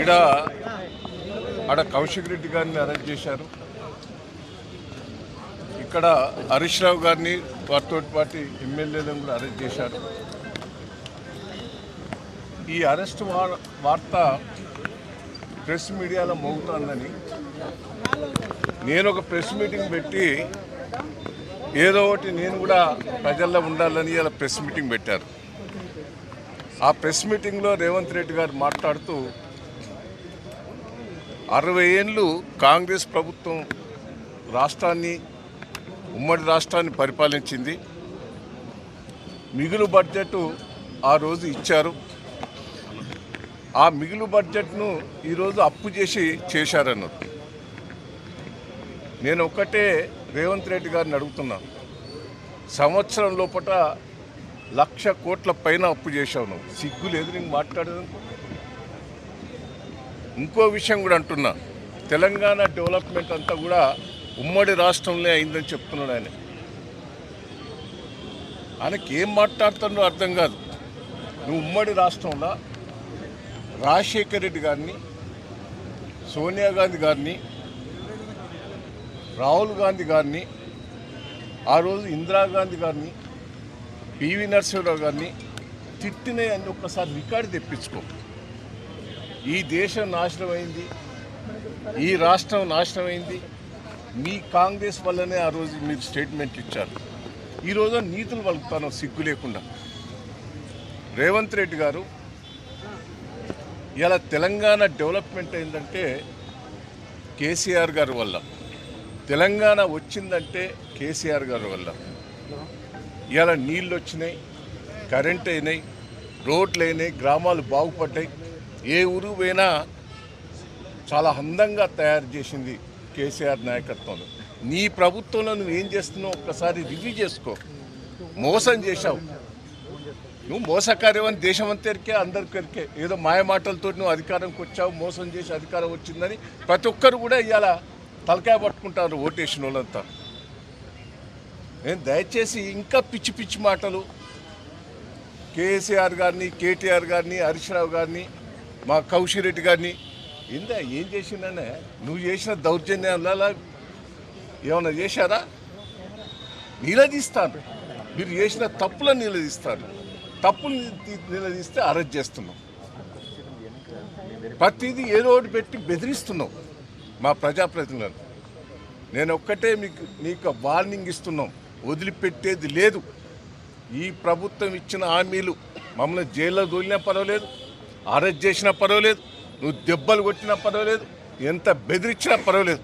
ఇక్కడ ఆడ కౌశిక్ రెడ్డి గారిని అరెస్ట్ చేశారు. ఇక్కడ హరీష్ రావు గారిని వారితో పాటు ఎమ్మెల్యేలను కూడా అరెస్ట్ చేశారు. ఈ అరెస్ట్ వార్త ప్రెస్ మీడియాలో మోగుతోందని నేను ఒక ప్రెస్ మీటింగ్ పెట్టి ఏదో ఒకటి నేను కూడా ప్రజల్లో ఉండాలని ఇలా ప్రెస్ మీటింగ్ పెట్టారు. ఆ ప్రెస్ మీటింగ్లో రేవంత్ రెడ్డి గారు మాట్లాడుతూ అరవై ఏళ్ళు కాంగ్రెస్ ప్రభుత్వం రాష్ట్రాన్ని ఉమ్మడి రాష్ట్రాన్ని పరిపాలించింది. మిగులు బడ్జెట్ ఆ రోజు ఇచ్చారు. ఆ మిగులు బడ్జెట్ను ఈరోజు అప్పు చేసి చేశారన్నారు. నేను ఒక్కటే రేవంత్ రెడ్డి గారిని అడుగుతున్నాను సంవత్సరం లోపల లక్ష కోట్ల పైన అప్పు చేశావు నువ్వు. సిగ్గు లేదు నీకు ఇంకో విషయం కూడా అంటున్నా. తెలంగాణ డెవలప్మెంట్ అంతా కూడా ఉమ్మడి రాష్ట్రంలో అయిందని చెప్తున్నాడు ఆయన. ఆయనకి ఏం మాట్లాడుతుండో అర్థం కాదు. నువ్వు ఉమ్మడి రాష్ట్రంలో రాజశేఖర్ రెడ్డి గారిని సోనియా గాంధీ గారిని రాహుల్ గాంధీ గారిని ఆ రోజు ఇందిరాగాంధీ గారిని పివి నరసింహరావు గారిని తిట్టినవి అన్ని ఒక్కసారి రికార్డు తెప్పించుకో. ఈ దేశం నాశనం అయింది ఈ రాష్ట్రం నాశనం అయింది మీ కాంగ్రెస్ వల్లనే ఆ రోజు మీరు స్టేట్మెంట్ ఇచ్చారు. ఈరోజు నీతులు వలుపుతాను సిగ్గు లేకుండా. రేవంత్ రెడ్డి గారు ఇలా తెలంగాణ డెవలప్మెంట్ అయిందంటే కేసీఆర్ గారి వల్ల. తెలంగాణ వచ్చిందంటే కేసీఆర్ గారి వల్ల. ఇలా నీళ్ళు వచ్చినాయి కరెంట్ అయినాయి రోడ్లు అయినాయి గ్రామాలు బాగుపడ్డాయి. ఏ ఊరు పోయినా చాలా అందంగా తయారు చేసింది కేసీఆర్ నాయకత్వంలో. నీ ప్రభుత్వంలో నువ్వు ఏం చేస్తున్నావు? ఒక్కసారి రివ్యూ చేసుకో. మోసం చేశావు. నువ్వు మోసకార్యం అని దేశం అంతరికే అందరికరికే ఏదో మాయ మాటలతో నువ్వు అధికారంకి వచ్చావు మోసం చేసి అధికారం వచ్చిందని ప్రతి ఒక్కరు కూడా ఇవాళ తలకాయ పట్టుకుంటారు ఓటేసిన వాళ్ళంతా. నేను దయచేసి ఇంకా పిచ్చి పిచ్చి మాటలు. కేసీఆర్ గారిని కేటీఆర్ గారిని హరీష్ రావు గారిని మా కౌశిరెడ్డి గారిని. ఇందా ఏం చేసిందనే నువ్వు చేసిన దౌర్జన్యాల ఏమైనా చేశారా? నిలదీస్తాను. మీరు చేసిన తప్పులను నిలదీస్తాను. తప్పులు నిలదీస్తే అరెస్ట్ చేస్తున్నాం. ప్రతిదీ ఏదో ఒకటి పెట్టి బెదిరిస్తున్నాం మా ప్రజాప్రతినిధులను. నేను ఒక్కటే మీకు నీకు వార్నింగ్ ఇస్తున్నాం. వదిలిపెట్టేది లేదు. ఈ ప్రభుత్వం ఇచ్చిన హామీలు మమ్మల్ని జైల్లో దూలినా పర్వాలేదు. అరెస్ట్ చేసినా పర్వాలేదు నువ్వు దెబ్బలు కొట్టినా పర్వాలేదు ఎంత బెదిరించినా పర్వాలేదు.